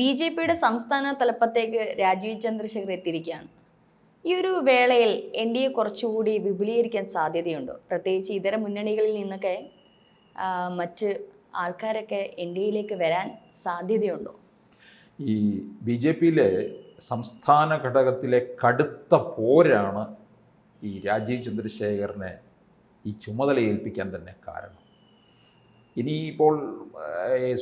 B J പിയുടെ സംസ്ഥാന തലപ്പത്തേക്ക് രാജീവ് ചന്ദ്രശേഖർ എത്തിയിരിക്കുകയാണ്. ഈ ഒരു വേളയിൽ എൻ ഡി എ കുറച്ചുകൂടി വിപുലീകരിക്കാൻ സാധ്യതയുണ്ടോ? പ്രത്യേകിച്ച് ഇതര മുന്നണികളിൽ നിന്നൊക്കെ മറ്റ് ആൾക്കാരൊക്കെ എൻ ഡി എയിലേക്ക് വരാൻ സാധ്യതയുണ്ടോ? ഈ ബി ജെ പിയിലെ സംസ്ഥാന ഘടകത്തിലെ കടുത്ത പോരാണ് ഈ രാജീവ് ചന്ദ്രശേഖറിനെ ഈ ചുമതല ഏൽപ്പിക്കാൻ തന്നെ കാരണം. ഇനിയിപ്പോൾ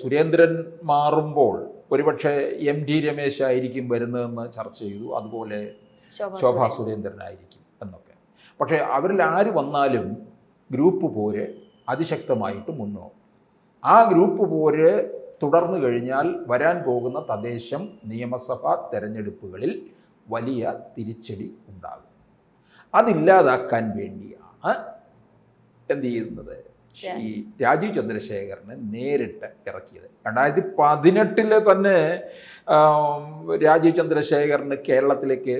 സുരേന്ദ്രൻ മാറുമ്പോൾ ഒരുപക്ഷെ എം ടി രമേശ് ആയിരിക്കും വരുന്നതെന്ന് ചർച്ച ചെയ്തു. അതുപോലെ ശോഭാ. സുരേന്ദ്രനായിരിക്കും എന്നൊക്കെ. പക്ഷേ അവരിൽ ആര് വന്നാലും ഗ്രൂപ്പ് പോര് അതിശക്തമായിട്ട് മുന്നോട്ടും. ആ ഗ്രൂപ്പ് പോര് തുടർന്നു കഴിഞ്ഞാൽ വരാൻ പോകുന്ന തദ്ദേശം നിയമസഭാ തെരഞ്ഞെടുപ്പുകളിൽ വലിയ തിരിച്ചടി ഉണ്ടാകും. അതില്ലാതാക്കാൻ വേണ്ടിയാണ് എന്ത് ചെയ്യുന്നത്? ഈ രാജീവ് ചന്ദ്രശേഖരനെ നേരിട്ട് ഇറക്കിയത്. രണ്ടായിരത്തി പതിനെട്ടിൽ തന്നെ രാജീവ് ചന്ദ്രശേഖരന് കേരളത്തിലേക്ക്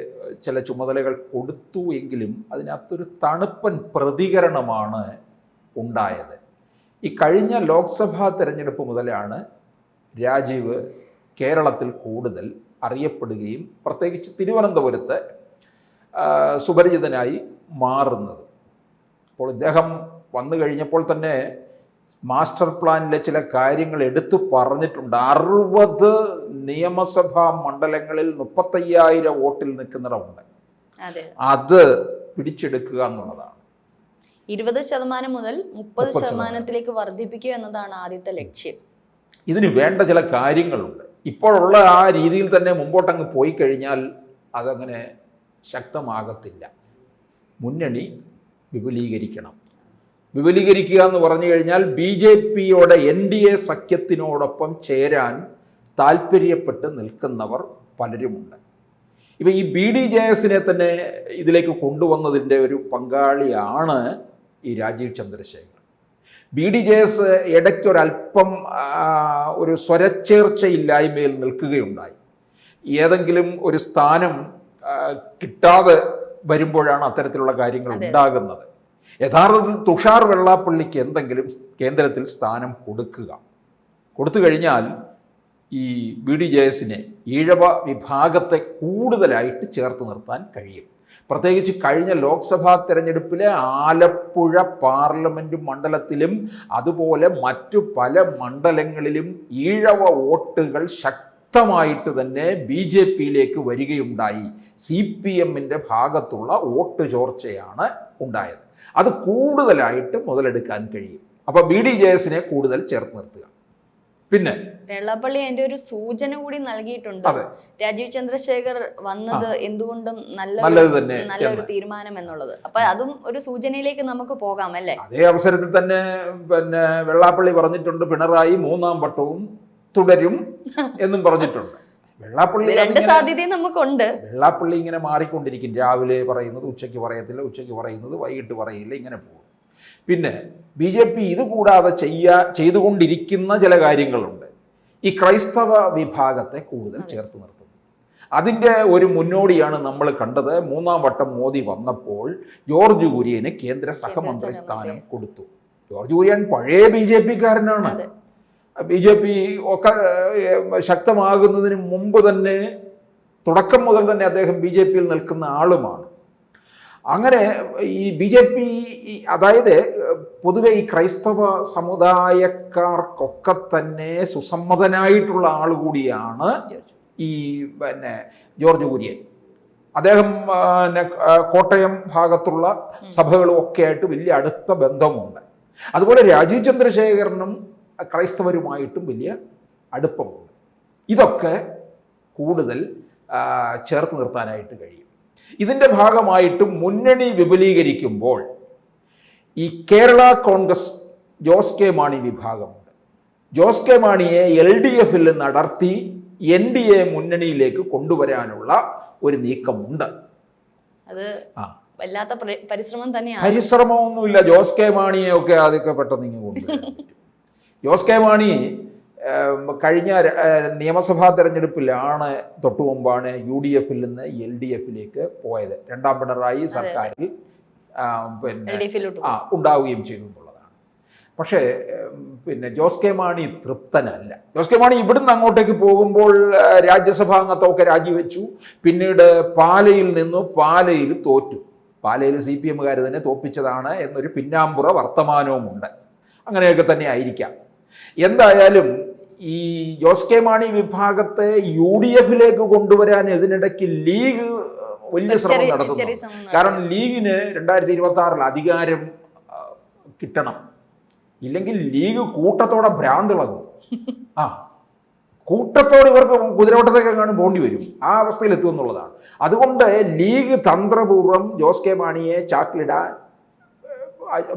ചില ചുമതലകൾ കൊടുത്തു എങ്കിലും അതിനകത്തൊരു തണുപ്പൻ പ്രതികരണമാണ് ഉണ്ടായത്. ഈ കഴിഞ്ഞ ലോക്സഭാ തെരഞ്ഞെടുപ്പ് മുതലാണ് രാജീവ് കേരളത്തിൽ കൂടുതൽ അറിയപ്പെടുകയും പ്രത്യേകിച്ച് തിരുവനന്തപുരത്ത് സുപരിചിതനായി മാറുന്നത്. അപ്പോൾ ഇദ്ദേഹം വന്നു കഴിഞ്ഞപ്പോൾ തന്നെ മാസ്റ്റർ പ്ലാനിലെ ചില കാര്യങ്ങൾ എടുത്തു പറഞ്ഞിട്ടുണ്ട്. അറുപത് നിയമസഭാ മണ്ഡലങ്ങളിൽ മുപ്പത്തയ്യായിരം വോട്ടിൽ നിൽക്കുന്നിടമുണ്ട്. അതെ. പിടിച്ചെടുക്കുക എന്നുള്ളതാണ്. ഇരുപത് ശതമാനം മുതൽ മുപ്പത് 30 ശതമാനത്തിലേക്ക് വർദ്ധിപ്പിക്കുക എന്നതാണ് ആദ്യത്തെ ലക്ഷ്യം. ഇതിന് വേണ്ട ചില കാര്യങ്ങളുണ്ട്. ഇപ്പോഴുള്ള ആ രീതിയിൽ തന്നെ മുമ്പോട്ടങ്ങ് പോയി കഴിഞ്ഞാൽ അതങ്ങനെ ശക്തമാകത്തില്ല. മുന്നണി വിപുലീകരിക്കണം. വിപുലീകരിക്കുക എന്ന് പറഞ്ഞു കഴിഞ്ഞാൽ ബി ജെ പിയോടെ എൻ ഡി എ സഖ്യത്തിനോടൊപ്പം ചേരാൻ താല്പര്യപ്പെട്ട് നിൽക്കുന്നവർ പലരുമുണ്ട്. ഇപ്പം ഈ ബി ഡി ജെ എസിനെ തന്നെ ഇതിലേക്ക് കൊണ്ടുവന്നതിന്റെ ഒരു പങ്കാളിയാണ് ഈ Rajeev Chandrasekhar B D J S ഇടയ്ക്കൊരല്പം ഒരു സ്വരച്ചേർച്ചയില്ലായ്മയിൽ നിൽക്കുകയുണ്ടായി. ഏതെങ്കിലും ഒരു സ്ഥാനം കിട്ടാതെ വരുമ്പോഴാണ് അത്തരത്തിലുള്ള കാര്യങ്ങൾ ഉണ്ടാകുന്നത്. യഥാർത്ഥത്തിൽ തുഷാർ വെള്ളാപ്പള്ളിക്ക് എന്തെങ്കിലും കേന്ദ്രത്തിൽ സ്ഥാനം കൊടുക്കുക. കൊടുത്തു കഴിഞ്ഞാൽ ഈ ബി ഡി ജെ എസിനെ ഈഴവ വിഭാഗത്തെ കൂടുതലായിട്ട് ചേർത്ത് നിർത്താൻ കഴിയും. പ്രത്യേകിച്ച് കഴിഞ്ഞ ലോക്സഭാ തെരഞ്ഞെടുപ്പിലെ ആലപ്പുഴ പാർലമെന്റ് മണ്ഡലത്തിലും അതുപോലെ മറ്റു പല മണ്ഡലങ്ങളിലും ഈഴവ വോട്ടുകൾ ശക്തമായിട്ട് തന്നെ ബി ജെ പിയിലേക്ക് വരികയുണ്ടായി. സി പി എമ്മിന്റെ ഭാഗത്തുള്ള വോട്ട് ചോർച്ചയാണ് ഉണ്ടായത്. അത് കൂടുതലായിട്ട് മുതലെടുക്കാൻ കഴിയും. അപ്പോൾ ബി ഡി ജെ എസിനെ കൂടുതൽ ചേർത്ത് നിർത്തുക. പിന്നെ വെള്ളപ്പള്ളി എന്റെ ഒരു സൂചന കൂടി നൽകിയിട്ടുണ്ട്. രാജീവ് ചന്ദ്രശേഖർ വന്നത് എന്തുകൊണ്ടും നല്ല നല്ലത് തന്നെ നല്ലൊരു. തീരുമാനം എന്നുള്ളത്. അപ്പൊ അതും ഒരു സൂചനയിലേക്ക് നമുക്ക് പോകാം അല്ലേ? അതേ അവസരത്തിൽ തന്നെ പിന്നെ വെള്ളാപ്പള്ളി പറഞ്ഞിട്ടുണ്ട് പിണറായി മൂന്നാം വട്ടവും തുടരും എന്നും പറഞ്ഞിട്ടുണ്ട്. വെള്ളാപ്പള്ളി രണ്ട് സാധ്യതയും നമുക്കുണ്ട്. വെള്ളാപ്പള്ളി ഇങ്ങനെ മാറിക്കൊണ്ടിരിക്കും. രാവിലെ പറയുന്നത് ഉച്ചയ്ക്ക് പറയത്തില്ല ഉച്ചയ്ക്ക് പറയുന്നത് വൈകിട്ട് പറയില്ല ഇങ്ങനെ പോകും. പിന്നെ ബി ജെ പി ഇത് കൂടാതെ ചെയ്യാ ചെയ്തുകൊണ്ടിരിക്കുന്ന ചില കാര്യങ്ങളുണ്ട്. ഈ ക്രൈസ്തവ വിഭാഗത്തെ കൂടുതൽ ചേർത്ത് നിർത്തുന്നു. അതിന്റെ ഒരു മുന്നോടിയാണ് നമ്മൾ കണ്ടത്. മൂന്നാം വട്ടം മോദി വന്നപ്പോൾ ജോർജ് കുര്യന് കേന്ദ്ര സഹമന്ത്രി സ്ഥാനം കൊടുത്തു. ജോർജ് കുര്യൻ പഴയ ബി ജെ പിക്കാരനാണ്. ബി ജെ പി ഒക്കെ ശക്തമാകുന്നതിന് മുമ്പ് തന്നെ തുടക്കം മുതൽ തന്നെ അദ്ദേഹം ബി ജെ പിയിൽ നിൽക്കുന്ന ആളുമാണ്. അങ്ങനെ ഈ ബി ജെ പി അതായത് പൊതുവെ ഈ ക്രൈസ്തവ സമുദായക്കാർക്കൊക്കെ തന്നെ സുസമ്മതനായിട്ടുള്ള ആൾ കൂടിയാണ് ഈ പിന്നെ ജോർജ് കുര്യൻ. അദ്ദേഹം പിന്നെ, കോട്ടയം ഭാഗത്തുള്ള സഭകളും ഒക്കെ ആയിട്ട് വലിയ അടുത്ത ബന്ധമുണ്ട്. അതുപോലെ രാജീവ് ചന്ദ്രശേഖരനും ക്രൈസ്തവരുമായിട്ടും വലിയ അടുപ്പമുണ്ട്. ഇതൊക്കെ കൂടുതൽ ചേർത്ത് നിർത്താനായിട്ട് കഴിയും. ഇതിന്റെ ഭാഗമായിട്ട് മുന്നണി വിപുലീകരിക്കുമ്പോൾ ഈ കേരള കോൺഗ്രസ് ജോസ് കെ മാണി വിഭാഗമുണ്ട്. ജോസ് കെ മാണിയെ എൽ ഡി എഫിൽ നടത്തി എൻ ഡി എ മുന്നണിയിലേക്ക് കൊണ്ടുവരാനുള്ള ഒരു നീക്കമുണ്ട്. അത്. വല്ലാത്ത പരിശ്രമം തന്നെയാണ്. പരിശ്രമമൊന്നുമില്ല. ജോസ് കെ മാണിയെ ഒക്കെ അതൊക്കെ പെട്ടെന്ന് ഇങ്ങനെ ജോസ് കെ മാണി കഴിഞ്ഞ നിയമസഭാ തെരഞ്ഞെടുപ്പിലാണ് തൊട്ടു മുമ്പാണ് യു ഡി എഫിൽ നിന്ന് എൽ ഡി എഫിലേക്ക് പോയത്. രണ്ടാം പിണറായി സർക്കാരിൽ പിന്നെ ആ ഉണ്ടാവുകയും ചെയ്തു എന്നുള്ളതാണ്. പക്ഷേ പിന്നെ ജോസ് കെ മാണി തൃപ്തനല്ല. ജോസ് കെ മാണി ഇവിടുന്ന് അങ്ങോട്ടേക്ക് പോകുമ്പോൾ രാജ്യസഭാ അംഗത്വമൊക്കെ രാജിവെച്ചു. പിന്നീട് പാലയിൽ നിന്നു പാലയിൽ തോറ്റു. പാലയിൽ സി പി എമ്മുകാർ തന്നെ തോപ്പിച്ചതാണ് എന്നൊരു പിന്നാമ്പുറ വർത്തമാനവുമുണ്ട്. അങ്ങനെയൊക്കെ തന്നെ ആയിരിക്കാം. എന്തായാലും ഈ ജോസ് കെ മാണി വിഭാഗത്തെ യു ഡി എഫിലേക്ക് കൊണ്ടുവരാൻ ഇതിനിടയ്ക്ക് ലീഗ് വലിയ ശ്രമം നടത്തുന്നു. കാരണം ലീഗിന് രണ്ടായിരത്തി ഇരുപത്തി ആറിൽ അധികാരം കിട്ടണം. ഇല്ലെങ്കിൽ ലീഗ് കൂട്ടത്തോടെ ഭ്രാന്തിളകും ആ കൂട്ടത്തോട് ഇവർക്ക് കുതിരവട്ടത്തേക്ക് കാണും പോണ്ടി വരും. ആ അവസ്ഥയിൽ എത്തുമെന്നുള്ളതാണ് അതുകൊണ്ട് ലീഗ് തന്ത്രപൂർവം ജോസ് കെ മാണിയെ ചാക്കിലിടാൻ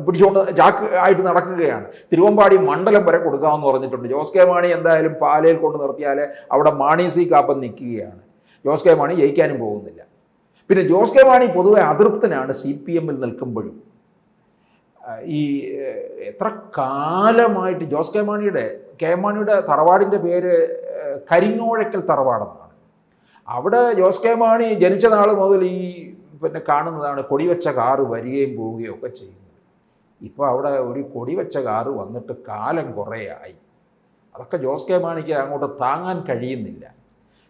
പിടിച്ചുകൊണ്ട് ചാക്ക് ആയിട്ട് നടക്കുകയാണ്. തിരുവമ്പാടി മണ്ഡലം വരെ കൊടുക്കാമെന്ന് പറഞ്ഞിട്ടുണ്ട്. ജോസ് കെ മാണി എന്തായാലും പാലയിൽ കൊണ്ട് നിർത്തിയാൽ അവിടെ മാണി സി കാപ്പൻ നിൽക്കുകയാണ്. ജോസ് കെ മാണി ജയിക്കാനും പോകുന്നില്ല. പിന്നെ ജോസ് കെ മാണി പൊതുവെ അതൃപ്തനാണ് സി പി എമ്മിൽ നിൽക്കുമ്പോഴും. ഈ എത്ര കാലമായിട്ട് ജോസ് കെ മാണിയുടെ കെ മാണിയുടെ തറവാടിന്റെ പേര് കരിങ്ങോഴക്കൽ തറവാടെന്നാണ്. അവിടെ ജോസ് കെ മാണി ജനിച്ച നാൾ മുതൽ ഈ പിന്നെ കാണുന്നതാണ് കൊടിവെച്ച കാറ് വരികയും പോവുകയും ഒക്കെ ചെയ്യുന്നത്. ഇപ്പോൾ അവിടെ ഒരു കൊടി വെച്ച കാറ് വന്നിട്ട് കാലം കുറേ ആയി. അതൊക്കെ ജോസ് കെ മാണിക്ക് അങ്ങോട്ട് താങ്ങാൻ കഴിയുന്നില്ല.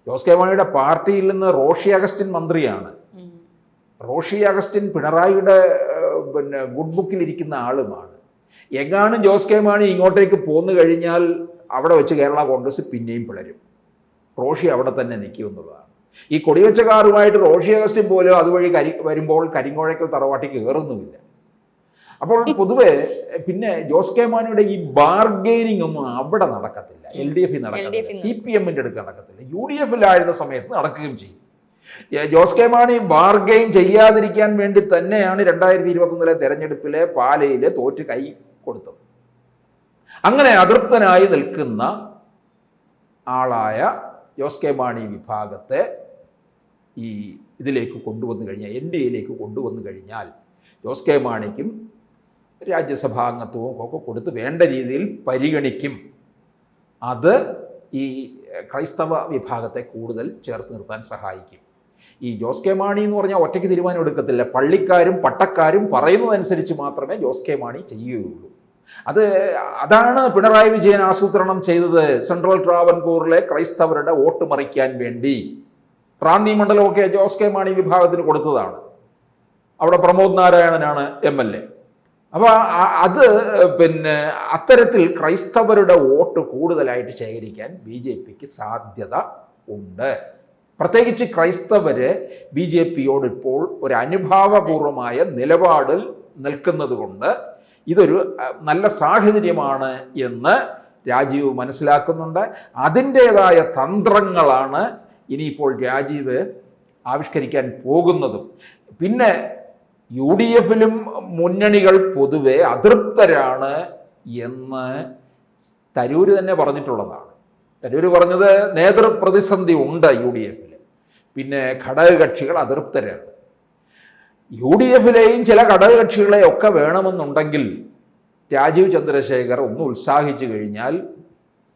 ജോസ് കെ മാണിയുടെ പാർട്ടിയിൽ നിന്ന് റോഷി അഗസ്റ്റിൻ മന്ത്രിയാണ്. റോഷി അഗസ്റ്റിൻ പിണറായിയുടെ പിന്നെ ഗുഡ് ബുക്കിൽ ഇരിക്കുന്ന ആളുമാണ്. എങ്ങാനും ജോസ് കെ മാണി ഇങ്ങോട്ടേക്ക് പോന്നു കഴിഞ്ഞാൽ അവിടെ വെച്ച് കേരള കോൺഗ്രസ് പിന്നെയും പിളരും. റോഷി അവിടെ തന്നെ നിൽക്കും എന്നുള്ളതാണ്. ഈ കൊടിവെച്ച കാറുമായിട്ട് റോഷി അഗസ്റ്റിൻ പോലും അതുവഴി കരി വരുമ്പോൾ കരിങ്ങോഴക്കൽ തറവാട്ടി കയറുന്നുമില്ല. അപ്പോൾ പൊതുവെ പിന്നെ ജോസ് കെ മാണിയുടെ ഈ ബാർഗെയിനിങ് ഒന്നും അവിടെ നടക്കത്തില്ല. എൽ ഡി എഫിൽ നടക്കത്തില്ല. സി പി എമ്മിന്റെ അടുത്ത് നടക്കത്തില്ല. യു ഡി എഫിലായിരുന്ന സമയത്ത് നടക്കുകയും ചെയ്യും. ജോസ് കെ മാണി ബാർഗെയിൻ ചെയ്യാതിരിക്കാൻ വേണ്ടി തന്നെയാണ് രണ്ടായിരത്തി ഇരുപത്തൊന്നിലെ തെരഞ്ഞെടുപ്പിലെ പാലയിലെ തോറ്റ് കൈ കൊടുത്തത്. അങ്ങനെ അതൃപ്തനായി നിൽക്കുന്ന ആളായ ജോസ് കെ മാണി വിഭാഗത്തെ ഈ ഇതിലേക്ക് കൊണ്ടുവന്നു കഴിഞ്ഞാൽ എൻ ഡി എയിലേക്ക് കൊണ്ടുവന്നു കഴിഞ്ഞാൽ ജോസ് കെ മാണിക്കും രാജ്യസഭാ അംഗത്വവും ഒക്കെ കൊടുത്ത് വേണ്ട രീതിയിൽ പരിഗണിക്കും. അത് ഈ ക്രൈസ്തവ വിഭാഗത്തെ കൂടുതൽ ചേർത്ത് നിർത്താൻ സഹായിക്കും. ഈ ജോസ് കെ മാണി എന്ന് പറഞ്ഞാൽ ഒറ്റയ്ക്ക് തീരുമാനം എടുക്കത്തില്ല. പള്ളിക്കാരും പട്ടക്കാരും പറയുന്നതനുസരിച്ച് മാത്രമേ ജോസ് കെ മാണി ചെയ്യുകയുള്ളൂ. അത് അതാണ് പിണറായി വിജയൻ ആസൂത്രണം ചെയ്തത് സെൻട്രൽ ട്രാവൻകൂറിലെ ക്രൈസ്തവരുടെ വോട്ട് മറിക്കാൻ വേണ്ടി. റാന്നി മണ്ഡലമൊക്കെ ജോസ് കെ മാണി വിഭാഗത്തിന് കൊടുത്തതാണ്. അവിടെ പ്രമോദ് നാരായണനാണ് എം എൽ എ. അപ്പോൾ അത് പിന്നെ അത്തരത്തിൽ ക്രൈസ്തവരുടെ വോട്ട് കൂടുതലായിട്ട് ശേഖരിക്കാൻ ബി ജെ പിക്ക് സാധ്യത ഉണ്ട്. പ്രത്യേകിച്ച് ക്രൈസ്തവര് ബി ജെ പിയോട് ഇപ്പോൾ ഒരു അനുഭാവപൂർവമായ നിലപാടിൽ നിൽക്കുന്നത് കൊണ്ട് ഇതൊരു നല്ല സാഹചര്യമാണ് എന്ന് രാജീവ് മനസ്സിലാക്കുന്നുണ്ട്. അതിന്റേതായ തന്ത്രങ്ങളാണ് ഇനിയിപ്പോൾ രാജീവ് ആവിഷ്കരിക്കാൻ പോകുന്നതും. പിന്നെ യു ഡി എഫിലും മുന്നണികൾ പൊതുവെ അതൃപ്തരാണ് എന്ന് തരൂര് തന്നെ പറഞ്ഞിട്ടുള്ളതാണ്. തരൂര് പറഞ്ഞത് നേതൃപ്രതിസന്ധി ഉണ്ട് യു ഡി എഫിൽ പിന്നെ ഘടകകക്ഷികൾ അതൃപ്തരാണ്. യു ഡി എഫിലെയും ചില ഘടകകക്ഷികളെ ഒക്കെ വേണമെന്നുണ്ടെങ്കിൽ രാജീവ് ചന്ദ്രശേഖർ ഒന്ന് ഉത്സാഹിച്ചു കഴിഞ്ഞാൽ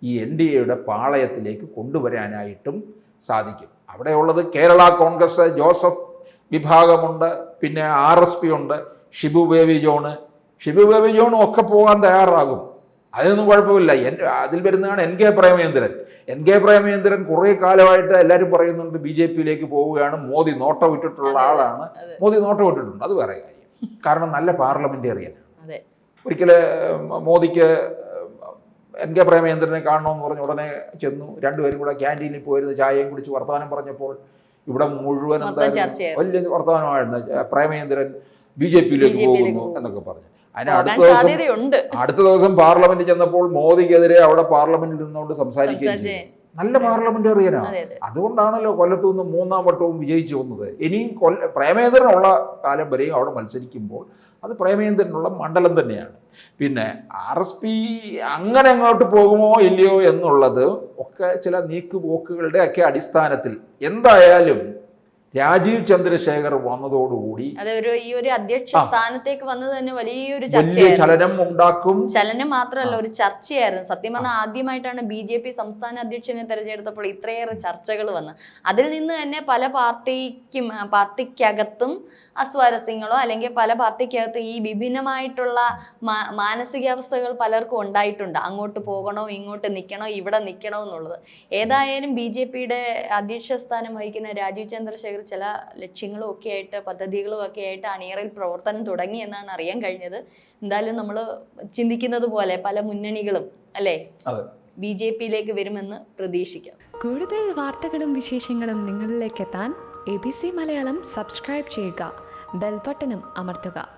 ഈ എൻ ഡി എയുടെ പാളയത്തിലേക്ക് കൊണ്ടുവരാനായിട്ടും സാധിക്കും. അവിടെയുള്ളത് കേരള കോൺഗ്രസ് ജോസഫ് വിഭാഗമുണ്ട് പിന്നെ ആർ എസ് പി ഉണ്ട് ഷിബു ബേബി ജോണ്. ഷിബു ബേബി ജോണും ഒക്കെ പോകാൻ തയ്യാറാകും. അതൊന്നും കുഴപ്പമില്ല. എൻ അതിൽ വരുന്നതാണ് N K Premachandran N K Premachandran കുറേ കാലമായിട്ട് എല്ലാവരും പറയുന്നുണ്ട് ബി ജെ പിയിലേക്ക് പോവുകയാണ്. മോദി നോട്ടം ഇട്ടിട്ടുള്ള ആളാണ്. മോദി നോട്ടം ഇട്ടിട്ടുണ്ട്. അത് വേറെ കാര്യം. കാരണം നല്ല പാർലമെന്റേറിയനാണ് അതെ. ഒരിക്കൽ മോദിക്ക് എൻ കെ പ്രേമേന്ദ്രനെ കാണണമെന്ന് പറഞ്ഞ് ഉടനെ ചെന്നു. രണ്ടുപേരും കൂടെ ക്യാന്റീനിൽ പോയിരുന്ന് ചായയും കുടിച്ച് വർത്തമാനം പറഞ്ഞപ്പോൾ ഇവിടെ മുഴുവൻ വലിയ വർത്തമാനമായിരുന്നു. പ്രേമേന്ദ്രൻ ബി ജെ പിയിലേക്ക് പോകുന്നു. എന്നൊക്കെ പറഞ്ഞു. അതിന് അടുത്ത ദിവസം അടുത്ത ദിവസം പാർലമെന്റിൽ ചെന്നപ്പോൾ മോദിക്കെതിരെ അവിടെ പാർലമെന്റിൽ നിന്നുകൊണ്ട് സംസാരിക്കുകയും. നല്ല പാർലമെന്റ് അറിയാനാണ് അതെ അതുകൊണ്ടാണല്ലോ കൊല്ലത്തു നിന്ന് മൂന്നാം വട്ടവും വിജയിച്ചു വന്നത് ഇനിയും കൊല്ല പ്രേമേന്ദ്രനുള്ള കാലം വരെയും അവിടെ മത്സരിക്കുമ്പോൾ അത് പ്രേമേന്ദ്രനുള്ള മണ്ഡലം തന്നെയാണ്. പിന്നെ ആർ എസ് പി അങ്ങനെ അങ്ങോട്ട് പോകുമോ ഇല്ലയോ എന്നുള്ളത് ഒക്കെ ചില നീക്കുപോക്കുകളുടെ ഒക്കെ അടിസ്ഥാനത്തിൽ എന്തായാലും രാജീവ് ചന്ദ്രശേഖർ വന്നതോടുകൂടി അത് ഒരു ഈ ഒരു അധ്യക്ഷ. സ്ഥാനത്തേക്ക് വന്നത് തന്നെ വലിയൊരു വലിയ ചലനം ഉണ്ടാക്കും. ചലനം മാത്രമല്ല ഒരു ചർച്ചയായിരുന്നു. സത്യം പറഞ്ഞാൽ ആദ്യമായിട്ടാണ് ബി ജെ പി സംസ്ഥാന അധ്യക്ഷനെ തെരഞ്ഞെടുത്തപ്പോൾ ഇത്രയേറെ ചർച്ചകൾ വന്ന്. അതിൽ നിന്ന് തന്നെ പല പാർട്ടിക്കും പാർട്ടിക്കകത്തും അസ്വാരസ്യങ്ങളോ അല്ലെങ്കിൽ പല പാർട്ടിക്കകത്ത് ഈ വിഭിന്നമായിട്ടുള്ള മാനസികാവസ്ഥകൾ പലർക്കും ഉണ്ടായിട്ടുണ്ട്. അങ്ങോട്ട് പോകണോ ഇങ്ങോട്ട് നിൽക്കണോ ഇവിടെ നിൽക്കണോ എന്നുള്ളത്. ഏതായാലും ബി ജെ പിയുടെ അധ്യക്ഷ സ്ഥാനം വഹിക്കുന്ന രാജീവ് ചന്ദ്രശേഖർ ചില ലക്ഷ്യങ്ങളും ഒക്കെ ആയിട്ട് പദ്ധതികളും ഒക്കെ ആയിട്ട് അണിയറയിൽ പ്രവർത്തനം തുടങ്ങി എന്നാണ് അറിയാൻ കഴിഞ്ഞത്. എന്തായാലും നമ്മൾ ചിന്തിക്കുന്നത് പോലെ പല മുന്നണികളും അല്ലേ? അതെ. ബി ജെ പിയിലേക്ക് വരുമെന്ന് പ്രതീക്ഷിക്കാം. കൂടുതൽ വാർത്തകളും വിശേഷങ്ങളും നിങ്ങളിലേക്ക് എത്താൻ A B C Malayalam subscribe ചെയ്യുക. ബെൽബട്ടനും അമർത്തുക.